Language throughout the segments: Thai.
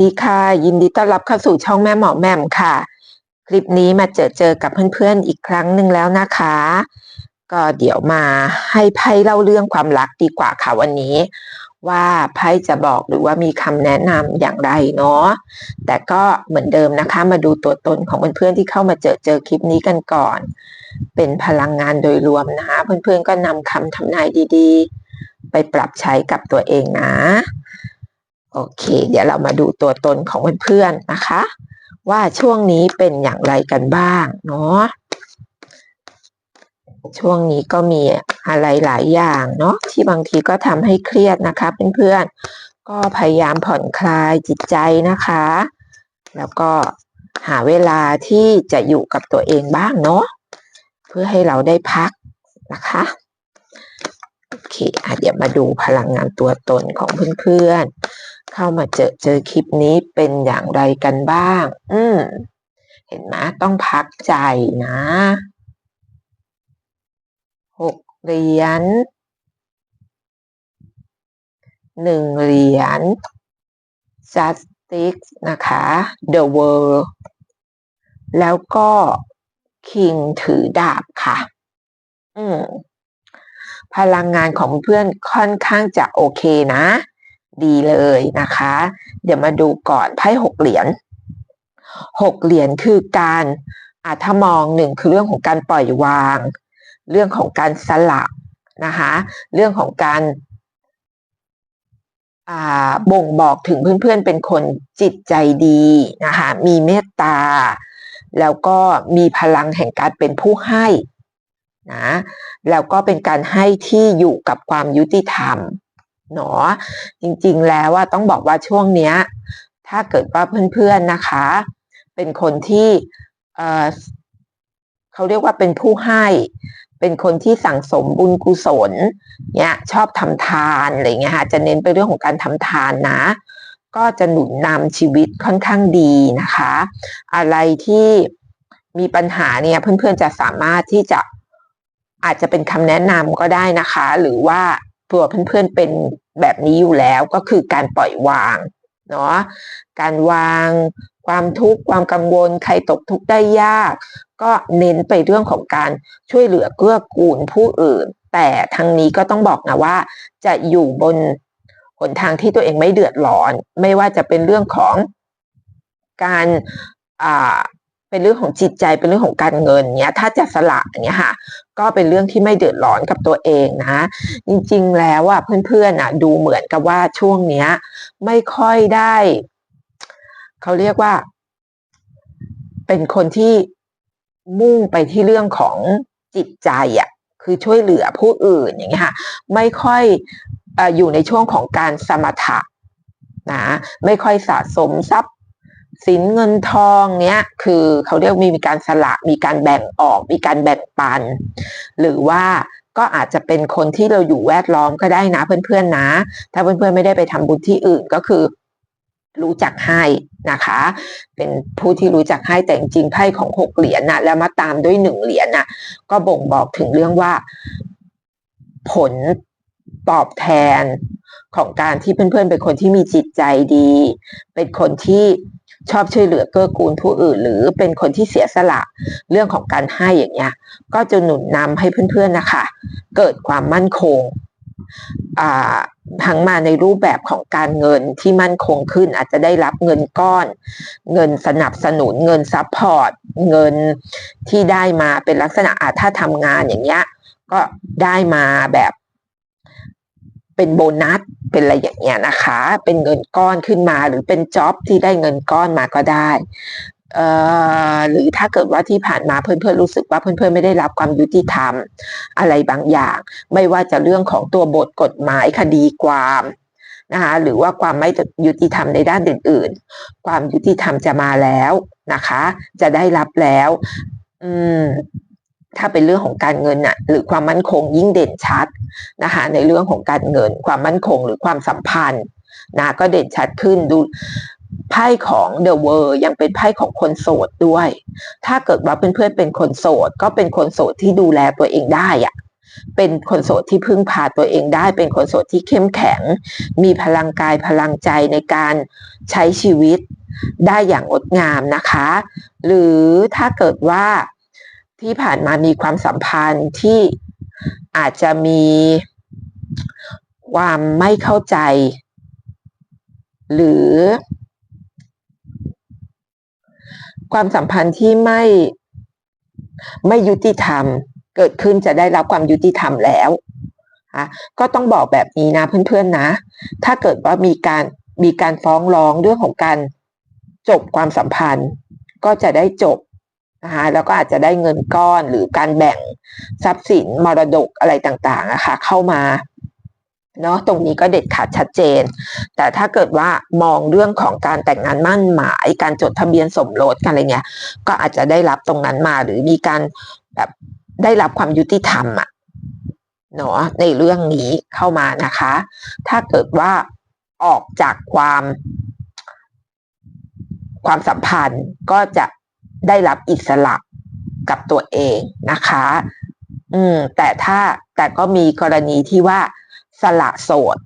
ดีค่ะยินดีต้อนรับเข้าสู่ช่องแม่หมอแหม่มค่ะ คลิปนี้มาเจอเจอกับเพื่อนๆอีกครั้งหนึ่งแล้วนะคะ ก็เดี๋ยวมาให้ไพ่เล่าเรื่องความรักดีกว่าค่ะวันนี้ ว่าไพ่จะบอกหรือว่ามีคำแนะนำอย่างไรเนาะแต่ก็เหมือนเดิมนะคะ มาดูตัวตนของเพื่อนๆที่เข้ามาเจอเจอคลิปนี้กันก่อน เป็นพลังงานโดยรวมนะคะ เพื่อนๆก็นำคำทำนายดีๆ ไปปรับใช้กับตัวเองนะ โอเค เดี๋ยวเรามาดูตัวตนของเพื่อนๆนะคะ ว่าช่วงนี้เป็นอย่างไรกันบ้างเนาะช่วงนี้ก็มีอะไรหลายอย่างเนาะที่บางทีก็ทำให้เครียดนะคะเพื่อนๆก็พยายามผ่อนคลายจิตใจนะคะ แล้วก็หาเวลาที่จะอยู่กับตัวเองบ้างเนาะเพื่อให้เราได้พักนะคะโอเคอเดี๋ยวมาดูพลังงานตัวตนของเพื่อนๆ เข้ามาเจอเจอคลิปนี้เป็นอย่างไรกันบ้าง อืม เห็นไหมต้องพักใจนะหกเหรียญหนึ่งเหรียญ justice นะคะ the world แล้วก็ king ถือดาบค่ะ อืม พลังงานของเพื่อนค่อนข้างจะโอเคนะ ดีเลยนะคะ เดี๋ยวมาดูก่อนไพ่หกเหรียญหกเหรียญคือการอาถ้ามองหนึ่งคือเรื่องของการปล่อยวาง เรื่องของการสละนะคะเรื่องของการาบ่งบอกถึงเพื่อนๆเป็นคนจิตใจดีนะคะมีเมตตา แล้วก็มีพลังแห่งการเป็นผู้ให้นะแล้วก็เป็นการให้ที่อยู่กับความยุติธรรม เนาะจริงๆแล้วว่าต้องบอกว่าช่วงเนี้ย ถ้าเกิดว่าเพื่อนๆนะคะ เป็นคนที่เออเขาเรียกว่าเป็นผู้ให้ เป็นคนที่สั่งสมบุญกุศลเนี่ยชอบทำทานอะไรเงี้ยค่ะจะเน้นไปเรื่องของการทำทานนะ ก็จะหนุนนำชีวิตค่อนข้างดีนะคะ อะไรที่มีปัญหาเนี่ยเพื่อนๆจะสามารถที่จะอาจจะเป็นคำแนะนำก็ได้นะคะ หรือว่า ตัวเพื่อนๆเป็นแบบนี้อยู่แล้วก็คือการปล่อยวางเนาะการวางความทุกข์ความกังวลใครตกทุกข์ได้ยาก ก็เน้นไปเรื่องของการช่วยเหลือเกื้อกูลผู้อื่น แต่ทางนี้ก็ต้องบอกนะว่า จะอยู่บนหนทางที่ตัวเองไม่เดือดร้อน ไม่ว่าจะเป็นเรื่องของการ เป็นเรื่องของจิตใจเป็นเรื่องของการเงินเนี้ยถ้าจะสละเนี้ยค่ะ ก็เป็นเรื่องที่ไม่เดือดร้อนกับตัวเองนะ จริง ๆ แล้วอะเพื่อนๆอะ ดูเหมือนกับว่าช่วงเนี้ย ไม่ค่อยได้เขาเรียกว่า เป็นคนที่มุ่งไปที่เรื่องของจิตใจอะคือช่วยเหลือผู้อื่นอย่างเงี้ยค่ะ ไม่ค่อยออยู่ในช่วงของการสมถะนะไม่ค่อยสะสมทรัพย์ สินเงินทองเนี้ยคือเขาเรียกมีมีการสละมีการแบ่งออกมีการแบ่งปัน หรือว่าก็อาจจะเป็นคนที่เราอยู่แวดล้อมก็ได้นะเพื่อนๆนะ ถ้าเพื่อนๆไม่ได้ไปทำบุญที่อื่นก็คือรู้จักให้นะคะ เป็นผู้ที่รู้จักให้แต่จริงไพ่ของหกเหรียญนะแล้วมาตามด้วยหนึ่งเหรียญนะก็บ่งบอกถึงเรื่องว่า ผลตอบแทนของการที่เพื่อนๆ เป็นคนที่มีจิตใจดี เป็นคนที่ ชอบช่วยเหลือเกื้อกูลผู้อื่น หรือเป็นคนที่เสียสละเรื่องของการให้อย่างเงี้ยก็จะหนุนนำให้เพื่อนๆนะคะ เกิดความมั่นคงทั้งมาในรูปแบบของการเงินที่มั่นคงขึ้น อาจจะได้รับเงินก้อน เงินสนับสนุนเงินซัพพอร์ตเงินที่ได้มาเป็นลักษณะอาถ้าทำงานอย่างเงี้ยก็ได้มาแบบ เป็นโบนัสเป็นอะไรอย่างเงี้ยนะคะ เป็นเงินก้อนขึ้นมาหรือเป็นจ็อบที่ได้เงินก้อนมาก็ได้เอ่อหรือถ้าเกิดว่าที่ผ่านมาเพื่อนๆรู้สึกว่าเพื่อนๆไม่ได้รับความยุติธรรมอะไรบางอย่าง ไม่ว่าจะเรื่องของตัวบทกฎหมายคดีความนะคะหรือว่าความไม่ยุติธรรมในด้านอื่นๆ ความยุติธรรมจะมาแล้วนะคะ จะได้รับแล้ว อืม ถ้าเป็นเรื่องของการเงินน่ะหรือความมั่นคงยิ่งเด่นชัดนะคะในเรื่องของการเงิน ความมั่นคงหรือความสัมพันธ์นะก็เด่นชัดขึ้นดูไพ่ของเดอะเวอร์ยังเป็นไพ่ของคนโสดด้วย ถ้าเกิดว่าเพื่อนๆเป็นคนโสด ก็เป็นคนโสดที่ดูแลตัวเองได้อะเป็นคนโสดที่พึ่งพาตัวเองได้ เป็นคนโสดที่เข้มแข็ง มีพลังกายพลังใจในการใช้ชีวิตได้อย่างงดงามนะคะ หรือถ้าเกิดว่า ที่ผ่านมามีความสัมพันธ์ที่อาจจะมีความไม่เข้าใจ หรือ ความสัมพันธ์ที่ไม่ไม่ยุติธรรม เกิดขึ้นจะได้รับความยุติธรรมแล้วะก็ต้องบอกแบบนี้นะเพื่อนๆนะ ถ้าเกิดว่ามีการมีการฟ้องร้องเรื่องของการจบความสัมพันธ์ ก็จะได้จบ นะคะแล้วก็อาจจะได้เงินก้อนหรือการแบ่งทรัพย์สินมรดกอะไรต่างๆนะคะเข้ามาเนาะตรงนี้ก็เด็ดขาดชัดเจน แต่ถ้าเกิดว่ามองเรื่องของการแต่งงานมั่นหมาย การจดทะเบียนสมรสกันอะไรเงี้ย ก็อาจจะได้รับตรงนั้นมาหรือมีการแบบได้รับความยุติธรรมอะเนาะในเรื่องนี้เข้ามานะคะ ถ้าเกิดว่าออกจากความความสัมพันธ์ก็จะ ได้รับอิสระกับตัวเองนะคะ อืม แต่ถ้าแต่ก็มีกรณีที่ว่าสละโสด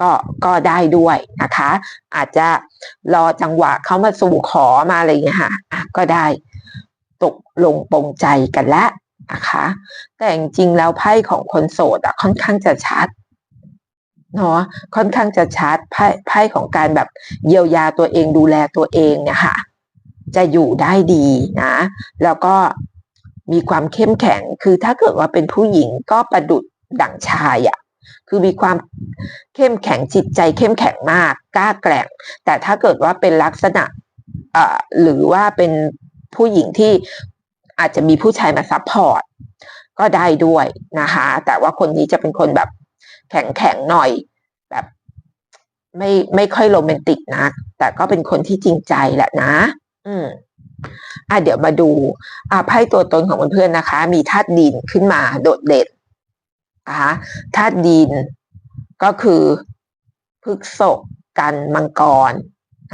ก็ก็ได้ด้วยนะคะ อาจจะรอจังหวะเขามาสู่ขอมาอะไรอย่างเงี้ยค่ะก็ได้ตกลงปรงใจกันแล้วนะคะ แต่จริงๆแล้วไพ่ของคนโสดอะค่อนข้างจะชัดเนาะค่อนข้างจะชัดไพ่ไพ่ของการแบบเยียวยาตัวเองดูแลตัวเองเนี่ยค่ะ จะอยู่ได้ดีนะ แล้วก็มีความเข้มแข็งคือถ้าเกิดว่าเป็นผู้หญิงก็ประดุดดั่งชายอะคือมีความเข้มแข็งจิตใจเข้มแข็งมากกล้าแกร่ง แต่ถ้าเกิดว่าเป็นลักษณะหรือว่าเป็นผู้หญิงที่อาจจะมีผู้ชายมาซัพพอร์ตก็ได้ด้วยนะคะ แต่ว่าคนนี้จะเป็นคนแบบแข็งแข็งหน่อย แบบไม่ไม่ค่อยโรแมนติกนะ แต่ก็เป็นคนที่จริงใจแหละนะ อืมอะเดี๋ยวมาดู อะไพ่ตัวตนของเพื่อนๆนะคะ มีธาตุดินขึ้นมาโดดเด่นนะคะธาตุดินก็คือพฤกษกกันมังกร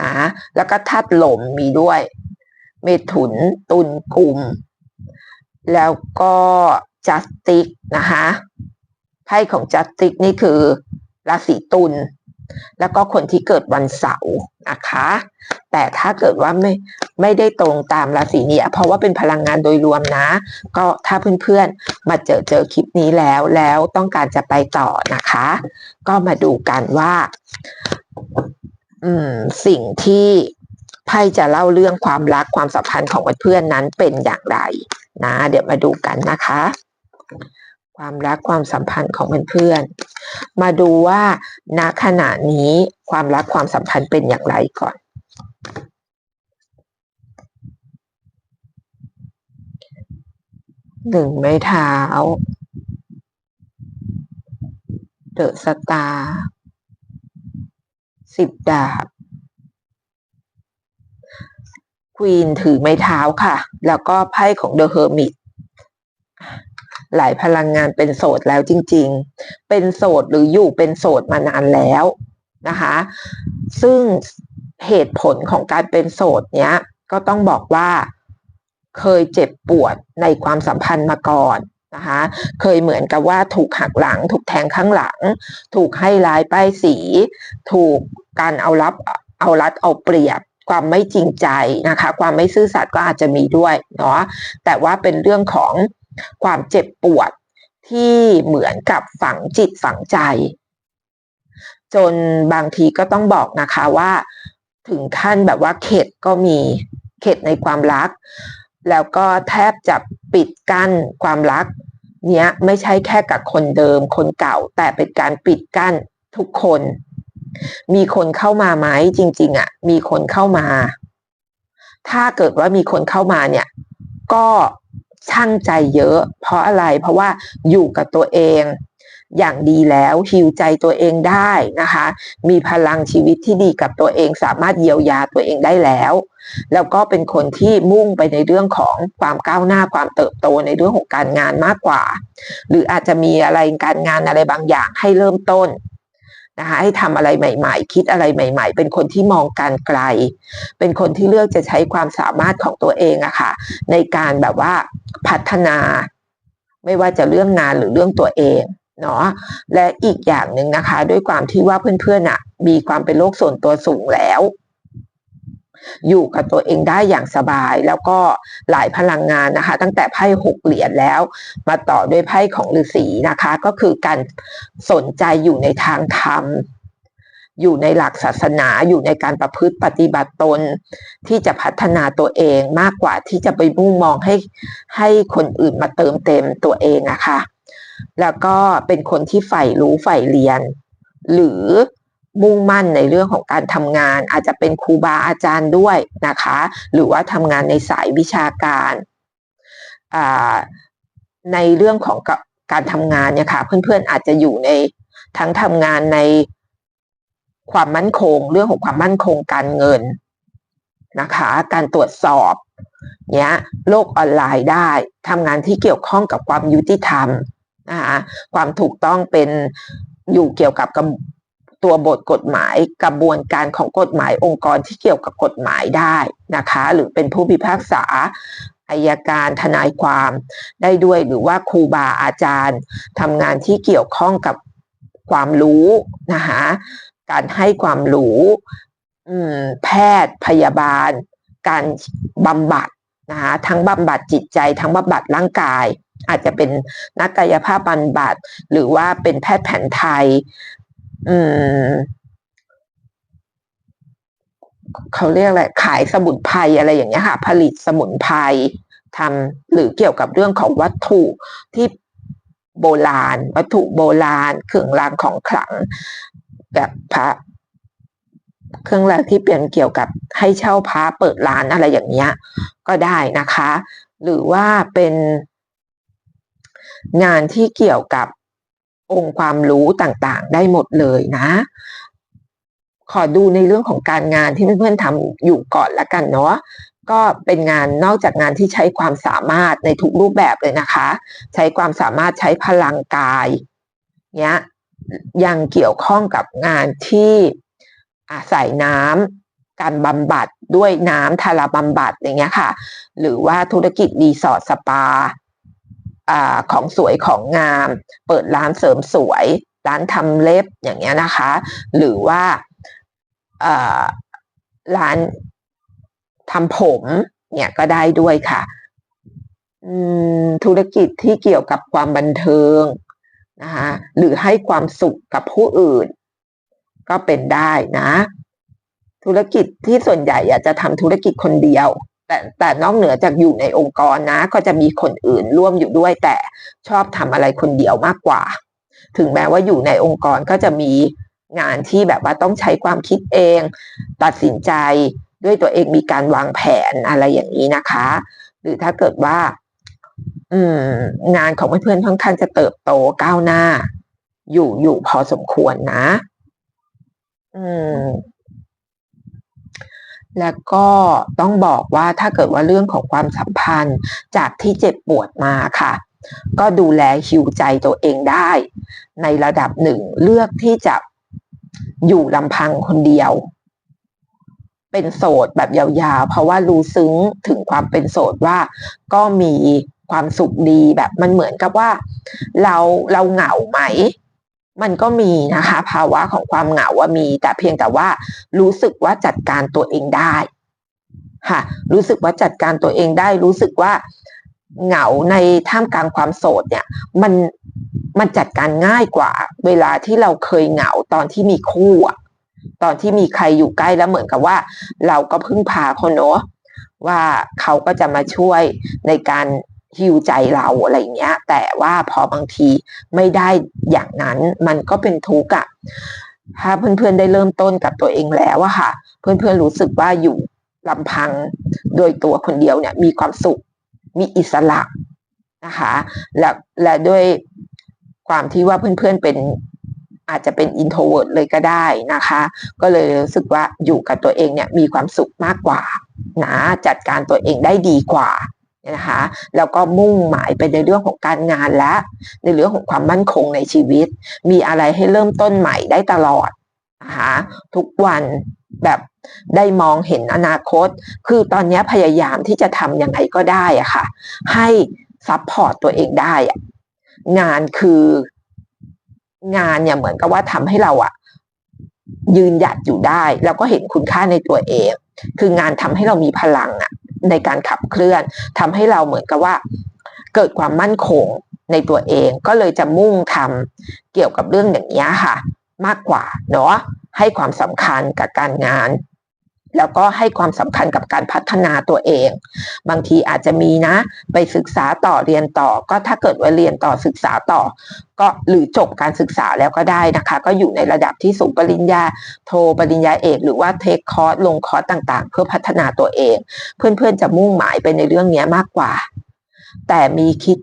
นะแล้วก็ธาตุลมมีด้วย เมถุนตุลกุมแล้วก็จัสติกนะคะไพ่ของจัสติกนี่คือราศีตุล แล้วก็คนที่เกิดวันเสาร์นะคะ แต่ถ้าเกิดว่าไม่ไม่ได้ตรงตามราศีนี้เพราะว่าเป็นพลังงานโดยรวมนะ ก็ถ้าเพื่อนๆมาเจอเจอคลิปนี้แล้วแล้วต้องการจะไปต่อนะคะ ก็มาดูกันว่า อืม สิ่งที่ไพ่จะเล่าเรื่องความรักความสัมพันธ์ของเพื่อนนั้นเป็นอย่างไรนะ เดี๋ยวมาดูกันนะคะ ความรักความสัมพันธ์ของเพื่อนๆมาดูว่าณขณะนี้ความรักความสัมพันธ์เป็นอย่างไรก่อนหนึ่งไม้เท้าเดอะสตาร์สิบดาบควีนถือไม้เท้าค่ะ แล้วก็ไพ่ของเดอะเฮอร์มิต หลายพลังงานเป็นโสดแล้วจริง ๆ เป็นโสดหรืออยู่เป็นโสดมานานแล้วนะคะ ซึ่งเหตุผลของการเป็นโสดเนี้ยก็ต้องบอกว่าเคยเจ็บปวดในความสัมพันธ์มาก่อนนะคะเคยเหมือนกับว่าถูกหักหลัง ถูกแทงข้างหลัง ถูกให้ร้ายป้ายสี ถูกการเอารับเอารัดเอาเปรียบ ความไม่จริงใจนะคะ ความไม่ซื่อสัตย์ก็อาจจะมีด้วยเนาะแต่ว่าเป็นเรื่องของ ความเจ็บปวดที่เหมือนกับฝังจิตฝังใจ จนบางทีก็ต้องบอกนะคะว่า ถึงขั้นแบบว่าเข็ดก็มีเข็ดในความรัก แล้วก็แทบจะปิดกั้นความรัก เนี้ยไม่ใช่แค่กับคนเดิม คนเก่าแต่เป็นการปิดกั้นทุกคน มีคนเข้ามาไหมจริง ๆอะ่ะ มีคนเข้ามา ถ้าเกิดว่ามีคนเข้ามาเนี่ย ก็ ช่างใจเยอะ เพราะอะไรเพราะว่าอยู่กับตัวเองอย่างดีแล้วฮิวใจตัวเองได้นะคะ มีพลังชีวิตที่ดีกับตัวเอง สามารถเยียวยาตัวเองได้แล้ว แล้วก็เป็นคนที่มุ่งไปในเรื่องของความก้าวหน้าความเติบโตในเรื่องของการงานมากกว่า หรืออาจจะมีอะไรการงานอะไรบางอย่างให้เริ่มต้น นะคะให้ทำอะไรใหม่ๆ คิดอะไรใหม่ ๆ เป็นคนที่มองการไกล เป็นคนที่เลือกจะใช้ความสามารถของตัวเองอะค่ะ ในการแบบว่าพัฒนา ไม่ว่าจะเรื่องงานหรือเรื่องตัวเองเนาะและอีกอย่างหนึ่งนะคะ ด้วยความที่ว่าเพื่อนๆอะมีความเป็นโลกส่วนตัวสูงแล้ว อยู่กับตัวเองได้อย่างสบาย แล้วก็หลายพลังงานนะคะ ตั้งแต่ไพ่หกเหรียญแล้ว มาต่อด้วยไพ่ของฤาษีนะคะ ก็คือการสนใจอยู่ในทางธรรม อยู่ในหลักศาสนาอยู่ในการประพฤติปฏิบัติตน ที่จะพัฒนาตัวเองมากกว่าที่จะไปมุ่งมองให้ให้คนอื่นมาเติมเต็มตัวเองนะคะแล้วก็เป็นคนที่ใฝ่รู้ใฝ่เรียน หรือ มุ่งมั่นในเรื่องของการทำงาน อาจจะเป็นครูบาอาจารย์ด้วยนะคะ หรือว่าทำงานในสายวิชาการในเรื่องของการทำงานเนี่ยค่ะเพื่อนๆอาจจะอยู่ในทั้งทำงานในความมั่นคง เรื่องของความมั่นคงการเงินนะคะ การตรวจสอบเนี้ยโลกออนไลน์ได้ทำงานที่เกี่ยวข้องกับความยุติธรรมนะคะความถูกต้องเป็นอยู่เกี่ยวกับ ตัวบทกฎหมายกระบวนการของกฎหมายองค์กรที่เกี่ยวกับกฎหมายได้นะคะ หรือเป็นผู้พิพากษาอายการทนายความได้ด้วยหรือว่าครูบาอาจารย์ทำงานที่เกี่ยวข้องกับความรู้นะคะการให้ความรู้แพทย์พยาบาล การบำบัดนะคะทั้งบำบัดจิตใจ ทั้งบำบัดร่างกาย อาจจะเป็นนักกายภาพบำบัดหรือว่าเป็นแพทย์แผนไทย เขาเรียกอะไรขายสมุนไพรอะไรอย่างเงี้ยค่ะผลิตสมุนไพรทำหรือเกี่ยวกับเรื่องของวัตถุที่โบราณ วัตถุโบราณเครื่องรางของขลัง แบบพระเครื่องรางที่เป็นเกี่ยวกับให้เช่าพระเปิดร้านอะไรอย่างเงี้ย ก็ได้นะคะ หรือว่าเป็นงานที่เกี่ยวกับ องค์ความรู้ต่างๆ ได้หมดเลยนะ ขอดูในเรื่องของการงานที่เพื่อนๆทำอยู่ก่อนละกันเนาะก็เป็นงานนอกจากงานที่ใช้ความสามารถในทุกรูปแบบเลยนะคะ ใช้ความสามารถใช้พลังกายเนี้ยยังเกี่ยวข้องกับงานที่อาศัยน้ำการบำบัดด้วยน้ำทาราบำบัดอย่างเงี้ยค่ะ หรือว่าธุรกิจรีสอร์ทสปา อของสวยของงาม เปิดร้านเสริมสวย ร้านทำเล็บอย่างเงี้ยนะคะ หรือว่าร้านทำผมเนี่ยก็ได้ด้วยค่ะธุรกิจที่เกี่ยวกับความบันเทิงนะคะหรือให้ความสุขกับผู้อื่น ก็เป็นได้นะ ธุรกิจที่ส่วนใหญ่อยากจะทำธุรกิจคนเดียว แต่แต่นอกเหนือจากอยู่ในองค์กรนะ ก็จะมีคนอื่นร่วมอยู่ด้วย แต่ชอบทำอะไรคนเดียวมากกว่า ถึงแม้ว่าอยู่ในองค์กรก็จะมีงานที่แบบว่าต้องใช้ความคิดเอง ตัดสินใจด้วยตัวเองมีการวางแผนอะไรอย่างนี้นะคะ หรือถ้าเกิดว่า อืม งานของเพื่อนๆค่อนข้างจะเติบโตก้าวหน้า อยู่อยู่พอสมควรนะ อืม แล้วก็ต้องบอกว่าถ้าเกิดว่าเรื่องของความสัมพันธ์จากที่เจ็บปวดมาค่ะ ก็ดูแลหิวใจตัวเองได้ ในระดับหนึ่งเลือกที่จะอยู่ลำพังคนเดียว เป็นโสดแบบยาวๆ เพราะว่ารู้ซึ้งถึงความเป็นโสดว่าก็มีความสุขดีแบบมันเหมือนกับว่า เราเราเหงาไหม มันก็มีนะคะ ภาวะของความเหงาว่ามี แต่เพียงแต่ว่ารู้สึกว่าจัดการตัวเองได้ค่ะ รู้สึกว่าจัดการตัวเองได้ รู้สึกว่าเหงาในท่ามกลางความโสดเนี่ย มันมันจัดการง่ายกว่า เวลาที่เราเคยเหงาตอนที่มีคู่อะตอนที่มีใครอยู่ใกล้แล้วเหมือนกับว่า เราก็พึ่งพาคนเนาะว่าเขาก็จะมาช่วยในการ ฮิวใจเราอะไรเงี้ย แต่ว่าพอบางทีไม่ได้อย่างนั้นมันก็เป็นทุกข์อะถ้าเพื่อนๆได้เริ่มต้นกับตัวเองแล้วอะค่ะ เพื่อนๆรู้สึกว่าอยู่ลำพังโดยตัวคนเดียวเนี่ย มีความสุขมีอิสระนะคะ และและด้วยความที่ว่าเพื่อนๆเป็นอาจจะเป็นอินโทรเวิร์ดเลยก็ได้นะคะ ก็เลยรู้สึกว่าอยู่กับตัวเองเนี่ยมีความสุขมากกว่านะจัดการตัวเองได้ดีกว่า นะคะแล้วก็มุ่งหมายไปในเรื่องของการงานและในเรื่องของความมั่นคงในชีวิต มีอะไรให้เริ่มต้นใหม่ได้ตลอดนะคะทุกวันแบบได้มองเห็นอนาคต คือตอนนี้พยายามที่จะทำยังไงก็ได้อะค่ะ ให้ซัพพอร์ตตัวเองได้งานคืองานเนี่ยเหมือนกับว่าทำให้เราอะยืนหยัดอยู่ได้ แล้วก็เห็นคุณค่าในตัวเอง คืองานทำให้เรามีพลังอะ ในการขับเคลื่อนทำให้เราเหมือนกับว่า เกิดความมั่นคงในตัวเองก็เลยจะมุ่งทำเกี่ยวกับเรื่องอย่างนี้ค่ะ มากกว่าเนาะให้ความสำคัญกับการงาน แล้วก็ให้ความสำคัญกับการพัฒนาตัวเอง บางทีอาจจะมีนะ ไปศึกษาต่อเรียนต่อ ก็ถ้าเกิดว่าเรียนต่อศึกษาต่อ ก็หรือจบการศึกษาแล้วก็ได้นะคะ ก็อยู่ในระดับที่สูงปริญญาโทปริญญาเอก หรือว่าเทคคอร์สลงคอร์สต่างๆ เพื่อพัฒนาตัวเอง เพื่อนๆจะมุ่งหมายไปในเรื่องนี้มากกว่า แต่มีคิด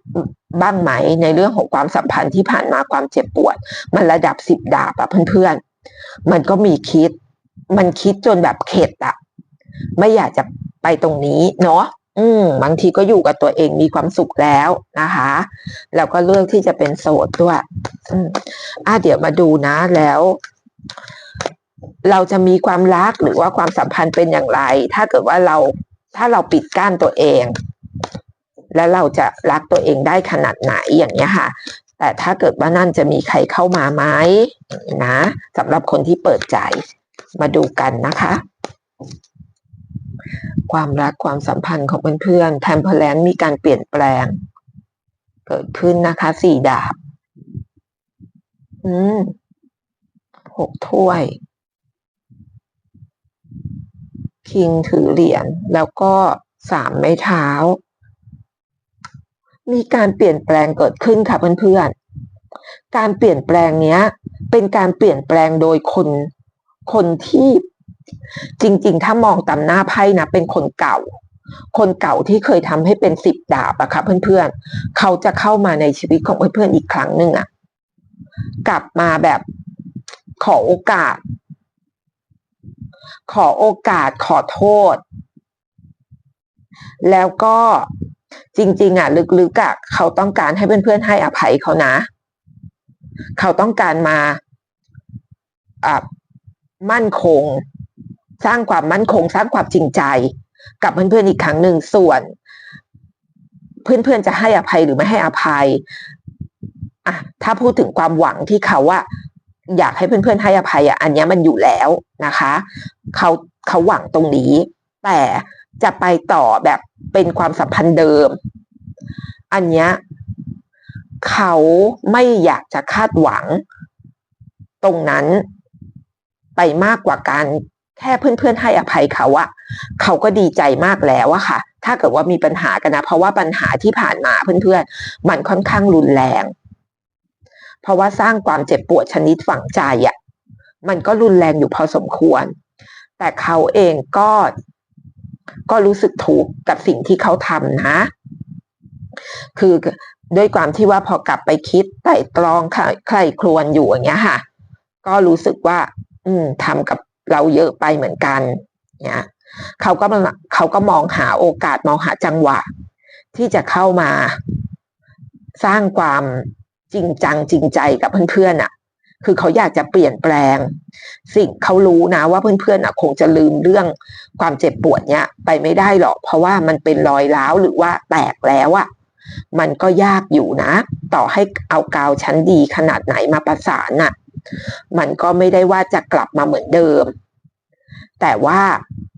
บ้างไหมในเรื่องของความสัมพันธ์ที่ผ่านมาความเจ็บปวด มันระดับสิบดาบอะเพื่อนๆมันก็มีคิด มันคิดจนแบบเข็ดอะไม่อยากจะไปตรงนี้เนาะอืมบางทีก็อยู่กับตัวเองมีความสุขแล้วนะคะแล้วก็เลือกที่จะเป็นโสดด้วยอืมอะเดี๋ยวมาดูนะแล้ว เราจะมีความรักหรือว่าความสัมพันธ์เป็นอย่างไร ถ้าเกิดว่าเราถ้าเราปิดกั้นตัวเอง แล้วเราจะรักตัวเองได้ขนาดไหนอย่างเงี้ยค่ะ แต่ถ้าเกิดว่านั่นจะมีใครเข้ามาไหมนะสำหรับคนที่เปิดใจ มาดูกันนะคะ ความรักความสัมพันธ์ของเพื่อนๆแทมเพลนมีการเปลี่ยนแปลง เกิดขึ้นนะคะสี่ดาบ อืมหกถ้วย คิงถือเหรียญแล้วก็สามไม้เท้า มีการเปลี่ยนแปลงเกิดขึ้นค่ะเพื่อนๆ การเปลี่ยนแปลงเนี้ย เป็นการเปลี่ยนแปลงโดยคน คนที่จริง ๆ ถ้ามองตามหน้าไพ่นะเป็นคนเก่า คนเก่าที่เคยทำให้เป็นสิบดาบอะค่ะเพื่อนๆ เขาจะเข้ามาในชีวิตของเพื่อนๆอีกครั้งหนึ่งอะกลับมาแบบขอโอกาส ขอโอกาสขอโทษ แล้วก็จริง ๆอะลึกๆอะเขาต้องการให้เพื่อนๆให้อภัยเขานะ เขาต้องการมาอ่า มั่นคง สร้างความมั่นคง สร้างความจริงใจ กับเพื่อนๆอีกครั้งหนึ่งส่วน เพื่อนๆจะให้อภัยหรือไม่ให้อภัยอะถ้าพูดถึงความหวังที่เขาว่าอยากให้เพื่อนๆให้อภัยอะอันนี้มันอยู่แล้วนะคะเขาเขาหวังตรงนี้ แต่จะไปต่อแบบเป็นความสัมพันธ์เดิม อันเนี้ยเขาไม่อยากจะคาดหวังตรงนั้น ไปมากกว่าการแค่เพื่อนๆให้อภัยเขาอะเขาก็ดีใจมากแล้วอะค่ะ ถ้าเกิดว่ามีปัญหากันนะ เพราะว่าปัญหาที่ผ่านมาเพื่อนๆ มันค่อนข้างรุนแรง เพราะว่าสร้างความเจ็บปวดชนิดฝังใจอะมันก็รุนแรงอยู่พอสมควร แต่เขาเองก็ก็รู้สึกถูกกับสิ่งที่เขาทำนะ คือด้วยความที่ว่าพอกลับไปคิดไต่ตรองใครครวนอยู่อย่างเงี้ยค่ะ ก็รู้สึกว่า อืมทำกับเราเยอะไปเหมือนกันเนี่ยเขาก็เขาก็มองหาโอกาสมองหาจังหวะ ที่จะเข้ามาสร้างความจริงจังจริงใจกับเพื่อนๆอะ คือเขาอยากจะเปลี่ยนแปลง สิ่งเขารู้นะว่าเพื่อนๆอะ คงจะลืมเรื่องความเจ็บปวดเนี้ยไปไม่ได้หรอก เพราะว่ามันเป็นรอยร้าวหรือว่าแตกแล้วอะมันก็ยากอยู่นะ ต่อให้เอากาวชั้นดีขนาดไหนมาประสานน่ะ มันก็ไม่ได้ว่าจะกลับมาเหมือนเดิม แต่ว่า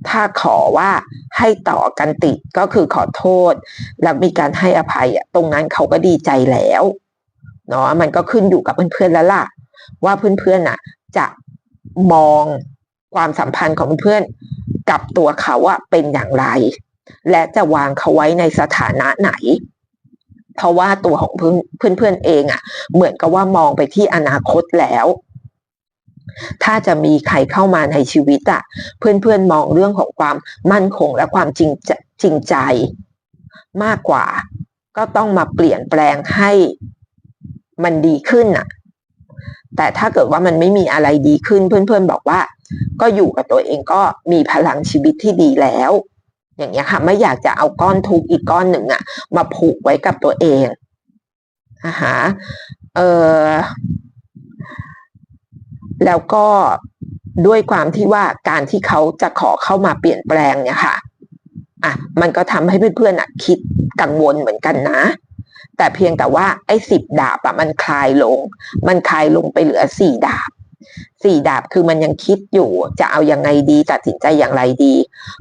ถ้าขอว่าให้ต่อกันติดก็คือขอโทษ แล้วมีการให้อภัยอะตรงนั้นเขาก็ดีใจแล้วเนาะมันก็ขึ้นอยู่กับเพื่อนๆแล้วล่ะ ว่าเพื่อนๆน่ะ จะมองความสัมพันธ์ของเพื่อนกับตัวเขาอะเป็นอย่างไร และจะวางเขาไว้ในสถานะไหน เพราะว่าตัวของเพื่อนเพื่อนเองอะเหมือนกับว่ามองไปที่อนาคตแล้ว ถ้าจะมีใครเข้ามาในชีวิตอะเพื่อนเพื่อนมองเรื่องของความมั่นคงและความจริงจริงใจ มากกว่า ก็ต้องมาเปลี่ยนแปลงให้มันดีขึ้นอะแต่ถ้าเกิดว่ามันไม่มีอะไรดีขึ้น เพื่อนๆบอกว่า ก็อยู่กับตัวเองก็มีพลังชีวิตที่ดีแล้ว อย่างเงี้ยค่ะ ไม่อยากจะเอาก้อนทุกข์อีกก้อนหนึ่งอะมาผูกไว้กับตัวเองนะคะเออแล้วก็ด้วยความที่ว่าการที่เขาจะขอเข้ามาเปลี่ยนแปลงเนี่ยค่ะอะมันก็ทำให้เพื่อนๆอะคิดกังวลเหมือนกันนะ แต่เพียงแต่ว่าไอ้สิบดาบอะมันคลายลง มันคลายลงไปเหลือสี่ดาบ สี่ดาบคือมันยังคิดอยู่จะเอายังไงดีตัดสินใจอย่างไรดี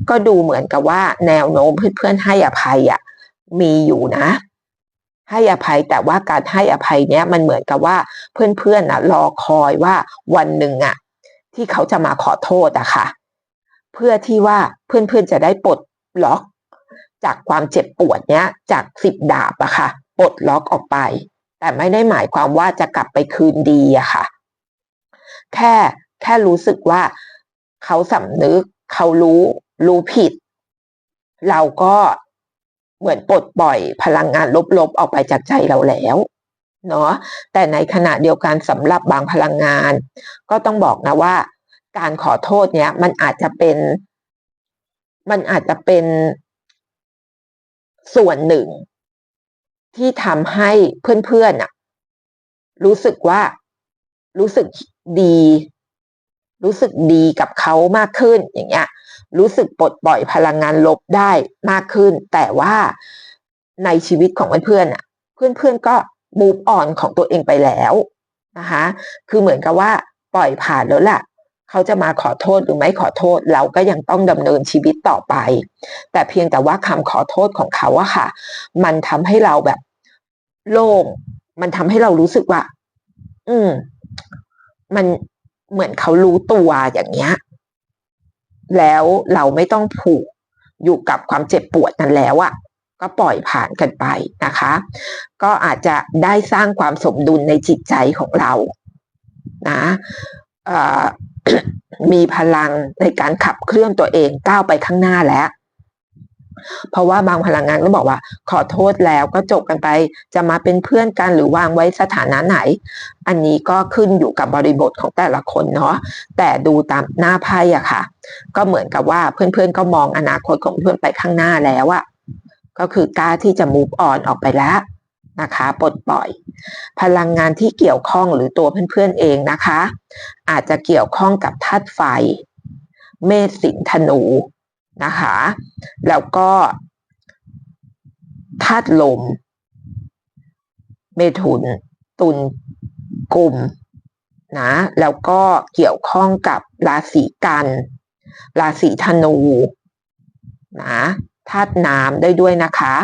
ก็ดูเหมือนกับว่าแนวโน้มเพื่อนๆให้อภัยอะมีอยู่นะ ให้อภัยแต่ว่าการให้อภัยเนี้ยมันเหมือนกับว่าเพื่อนๆอะ รอคอยว่าวันหนึ่งอะ ที่เขาจะมาขอโทษอะค่ะ เพื่อที่ว่าเพื่อนๆจะได้ปลดล็อก จากความเจ็บปวดเนี้ย จากสิบดาบอะค่ะปลดล็อกออกไป แต่ไม่ได้หมายความว่าจะกลับไปคืนดีอะค่ะ แค่แค่รู้สึกว่าเขาสำนึกเขารู้รู้ผิด เราก็เหมือนปลดปล่อยพลังงานลบๆ ออกไปจากใจเราแล้วเนาะแต่ในขณะเดียวกันสำหรับบางพลังงาน ก็ต้องบอกนะว่า การขอโทษเนี้ยมันอาจจะเป็น มันอาจจะเป็นส่วนหนึ่ง ที่ทำให้เพื่อนๆน่ะรู้สึกว่า รู้สึกดี รู้สึกดีกับเขามากขึ้นอย่างเงี้ย รู้สึกปลดปล่อยพลังงานลบได้มากขึ้น แต่ว่าในชีวิตของเพื่อนๆอะ เพื่อนๆก็มูฟออนของตัวเองไปแล้วนะคะ คือเหมือนกับว่าปล่อยผ่านแล้วแหละเขาจะมาขอโทษหรือไม่ขอโทษ เราก็ยังต้องดำเนินชีวิตต่อไป แต่เพียงแต่ว่าคำขอโทษของเขาอะค่ะ มันทำให้เราแบบโล่ง มันทำให้เรารู้สึกว่า อืม มันเหมือนเขารู้ตัวอย่างเงี้ย แล้วเราไม่ต้องผูกอยู่กับความเจ็บปวดนั้นแล้วอะก็ปล่อยผ่านกันไปนะคะ ก็อาจจะได้สร้างความสมดุลในจิตใจของเรานะมีพลังในการขับเคลื่อนตัวเองก้าวไปข้างหน้าแล้ว เพราะว่าบางพลังงานก็บอกว่า ขอโทษแล้วก็จบกันไป จะมาเป็นเพื่อนกันหรือวางไว้สถานะไหน อันนี้ก็ขึ้นอยู่กับบริบทของแต่ละคนเนาะแต่ดูตามหน้าไพ่อะค่ะ ก็เหมือนกับว่าเพื่อนๆก็มองอนาคตของเพื่อนไปข้างหน้าแล้วอะก็คือกล้าที่จะ move on ออกไปแล้วนะคะปลดปล่อย พลังงานที่เกี่ยวข้องหรือตัวเพื่อนๆเองนะคะ อาจจะเกี่ยวข้องกับธาตุไฟ เมษสิงธนู นะคะ แล้วก็ธาตุลม เมถุน ตุลกลุ่มนะแล้วก็เกี่ยวข้องกับราศีกัน ราศีธนูนะธาตุน้ำได้ด้วยนะคะ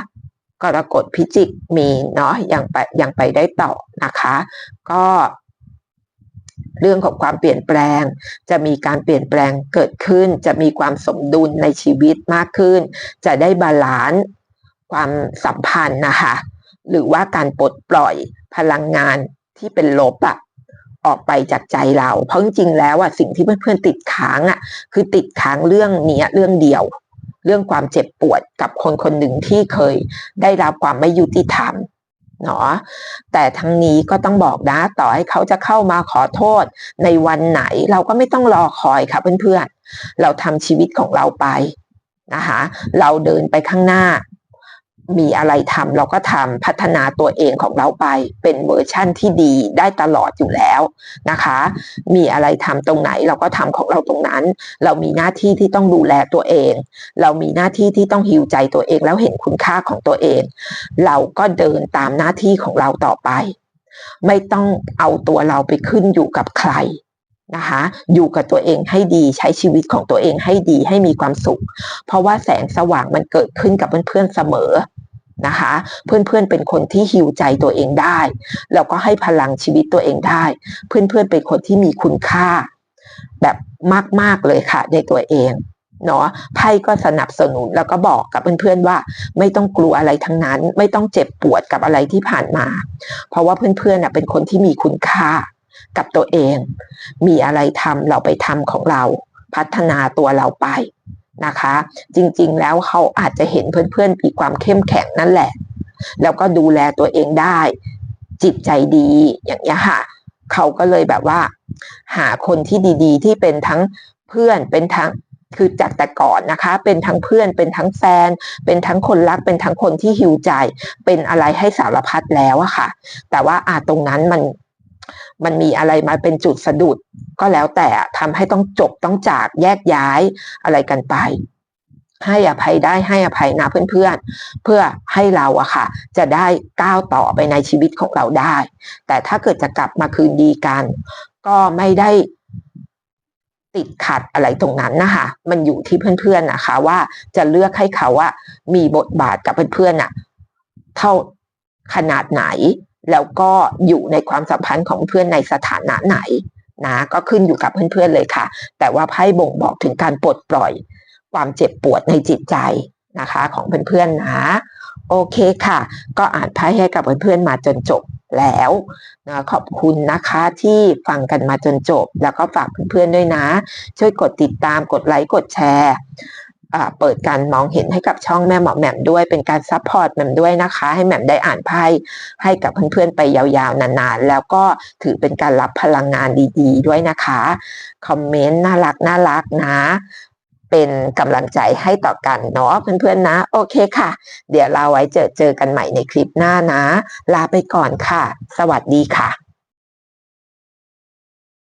กรกฎพิจิกมีเนาะยังไปยังไปได้ต่อนะคะ ก็ เรื่องของความเปลี่ยนแปลง จะมีการเปลี่ยนแปลงเกิดขึ้น จะมีความสมดุลในชีวิตมากขึ้น จะได้บาลานซ์ความสัมพันธ์นะคะ หรือว่าการปลดปล่อยพลังงานที่เป็นลบอะออกไปจากใจเรา เพราะจริงๆแล้วอะสิ่งที่เพื่อนๆติดค้างอะคือติดค้างเรื่องนี้เรื่องเดียว เรื่องความเจ็บปวดกับคนคนหนึ่งที่เคยได้รับความไม่ยุติธรรม เนาะแต่ทั้งนี้ก็ต้องบอกนะ ต่อให้เขาจะเข้ามาขอโทษในวันไหน เราก็ไม่ต้องรอคอยค่ะเพื่อนๆ เราทำชีวิตของเราไปนะคะ เราเดินไปข้างหน้า มีอะไรทำเราก็ทำพัฒนาตัวเองของเราไป เป็นเวอร์ชั่นที่ดีได้ตลอดอยู่แล้วนะคะ มีอะไรทำตรงไหนเราก็ทำของเราตรงนั้น เรามีหน้าที่ที่ต้องดูแลตัวเอง เรามีหน้าที่ที่ต้องหิวใจตัวเองแล้วเห็นคุณค่าของตัวเอง เราก็เดินตามหน้าที่ของเราต่อไป ไม่ต้องเอาตัวเราไปขึ้นอยู่กับใคร นะคะ อยู่กับตัวเองให้ดีใช้ชีวิตของตัวเองให้ดีให้มีความสุข เพราะว่าแสงสว่างมันเกิดขึ้นกับเพื่อนๆเสมอนะคะ เพื่อนๆเป็นคนที่ฮิวใจตัวเองได้แล้วก็ให้พลังชีวิตตัวเองได้ เพื่อนๆเป็นคนที่มีคุณค่า แบบมากๆเลยค่ะในตัวเองเนาะไพ่ก็สนับสนุนแล้วก็บอกกับเพื่อนๆว่า ไม่ต้องกลัวอะไรทั้งนั้น ไม่ต้องเจ็บปวดกับอะไรที่ผ่านมา เพราะว่าเพื่อนๆเป็นคนที่มีคุณค่า กับตัวเอง มีอะไรทำเราไปทำของเรา พัฒนาตัวเราไปนะคะ จริงๆแล้วเขาอาจจะเห็นเพื่อนๆมีความเข้มแข็งนั่นแหละ แล้วก็ดูแลตัวเองได้ จิตใจดีอย่างนี้ค่ะเขาก็เลยแบบว่า หาคนที่ดีๆ ที่เป็นทั้งเพื่อนเป็นทั้งคือจากแต่ก่อนนะคะ เป็นทั้งเพื่อนเป็นทั้งแฟน เป็นทั้งคนรักเป็นทั้งคนที่หิวใจ เป็นอะไรให้สารพัดแล้วอะค่ะ แต่ว่าอาตรงนั้นมัน มันมีอะไรมาเป็นจุดสะดุด ก็แล้วแต่ทำให้ต้องจบต้องจากแยกย้ายอะไรกันไป ให้อภัยได้ให้อภัยนะเพื่อนๆ เพื่อให้เราอะค่ะ จะได้ก้าวต่อไปในชีวิตของเราได้ แต่ถ้าเกิดจะกลับมาคืนดีกัน ก็ไม่ได้ติดขัดอะไรตรงนั้นนะคะ มันอยู่ที่เพื่อนๆนะคะ ว่าจะเลือกให้เขาว่ามีบทบาทกับเพื่อนๆน่ะเท่าขนาดไหน แล้วก็อยู่ในความสัมพันธ์ของเพื่อนในสถานะไหนนะก็ขึ้นอยู่กับเพื่อนๆเลยค่ะ แต่ว่าไพ่บ่งบอกถึงการปลดปล่อย ความเจ็บปวดในจิตใจนะคะ ของเพื่อนๆนะ โอเคค่ะ ก็อ่านไพ่ให้กับเพื่อนๆมาจนจบแล้วนะขอบคุณนะคะที่ฟังกันมาจนจบ แล้วก็ฝากเพื่อนๆด้วยนะ ช่วยกดติดตามกดไลค์กดแชร์ เปิดการมองเห็นให้กับช่องแม่หมอแหม่มด้วยเป็นการซัพพอร์ตแหม่มด้วยนะคะ ให้แหม่มได้อ่านไพ่ให้กับเพื่อนๆไปยาวๆนานๆ แล้วก็ถือเป็นการรับพลังงานดีๆ ด้วยนะคะคอมเมนต์น่ารักน่ารักนะ เป็นกำลังใจให้ต่อกันเนาะเพื่อนๆนะ โอเคค่ะ เดี๋ยวเราไว้เจอเจอกันใหม่ในคลิปหน้านะ ลาไปก่อนค่ะ สวัสดีค่ะ